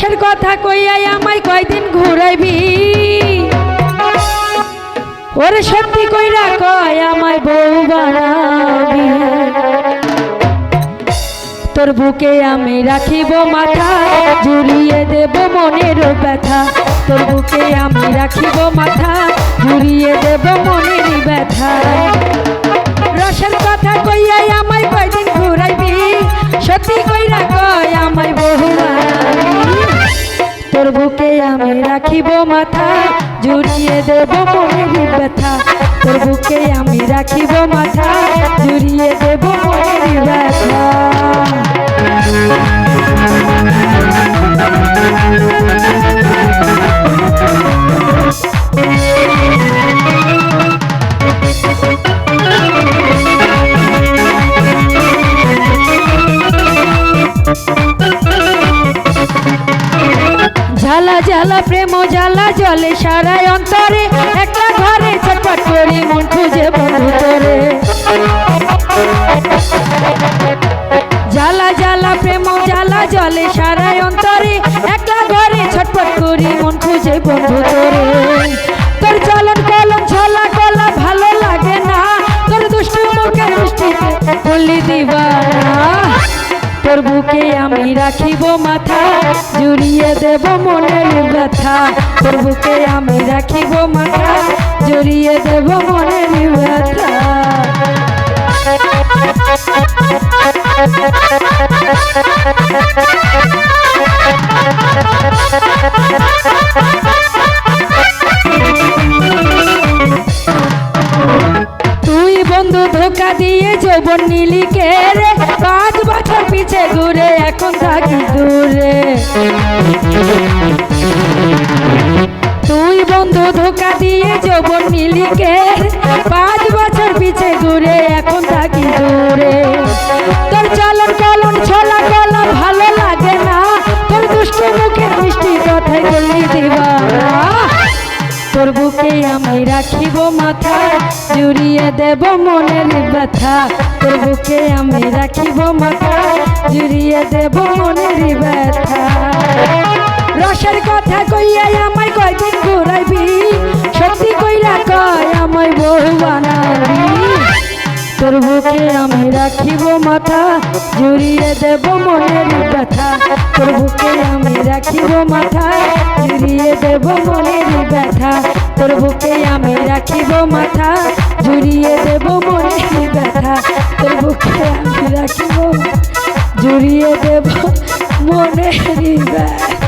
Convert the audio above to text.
রসের কথা কইয়াই আমায় কয়দিন ঘুরাইবি? ওরে সত্যি কইরা কয় আমায় বউ বানাবি। তোর বুকে আমি রাখিব মাথা জুড়িয়ে দেব মনের ব্যথা। তোর বুকে আমি রাখিব মাথা জুড়িয়ে দেব মনের ব্যথা। রসের কথা কইয়াই আমায় কয়দিন ঘুরাইবি? সত্যি কইরা কয় আমায় মাথা জুড়িয়ে দেব মনের ব্যথা। তোর বুকে আমি রাখিব মাথা জুড়িয়ে ঝালা ঝালা প্রেম জ্বালা জলে সারায় অন্তরে। একটা ঘরে ছটপট করি মন খুঁজে বন্ধু জ্বালা জ্বালা, প্রেম জ্বালা জলে সারায় অন্তরে। একটা ঘরে ছটপট করি মন খুঁজে বন্ধু তোরে তোর চলন কলন ছলা কলা ভালো লাগে না। তোর দুষ্টু মুখে দুষ্টিতে বললি দিবানা তোর বুকে আমি রাখিব মাথা, জুড়িয়ে দেব মনের ব্যথা। তোর বুকে আমি রাখিব মাথা, জুড়িয়ে দেব মনের ব্যথা। তুই ধোকা দিয়ে যৌবন নীলি কে রে? পাঁচ বছর পিছে ঘুরে, এখন থাকি দূরে। তুই বন্ধু ধোকা দিয়ে যৌবন নীলি কে পাঁচ বছর পিছে ঘুরে, এখন থাকি দূরে। তোর চলন কলন ছলা কলা ভালো লাগে না। তোর দুষ্টু মুখের মিষ্টি কথায় গলি দিবানা তোর বুকে আমি রাখিব মাথা জুড়িয়ে দেব মনের ব্যথা। তোর বুকে আমি রাখিব মাথা। জুড়িয়ে দেব মনের ব্যথা। রসের কথা কইয়াই আমায় কয়দিন ঘুরাইবি? বুকে আমি রাখিব মাথা, জুড়িয়ে দেব মনের ব্যথা। তোর বুকে আমি রাখিব মাথা, জুড়িয়ে দেব মনের ব্যথা। তোর বুকে আমি রাখিব মাথা, জুড়িয়ে দেব মনের ব্যথা। তোর বুকে আমি রাখিব, জুড়িয়ে দেব মনের ব্যথা।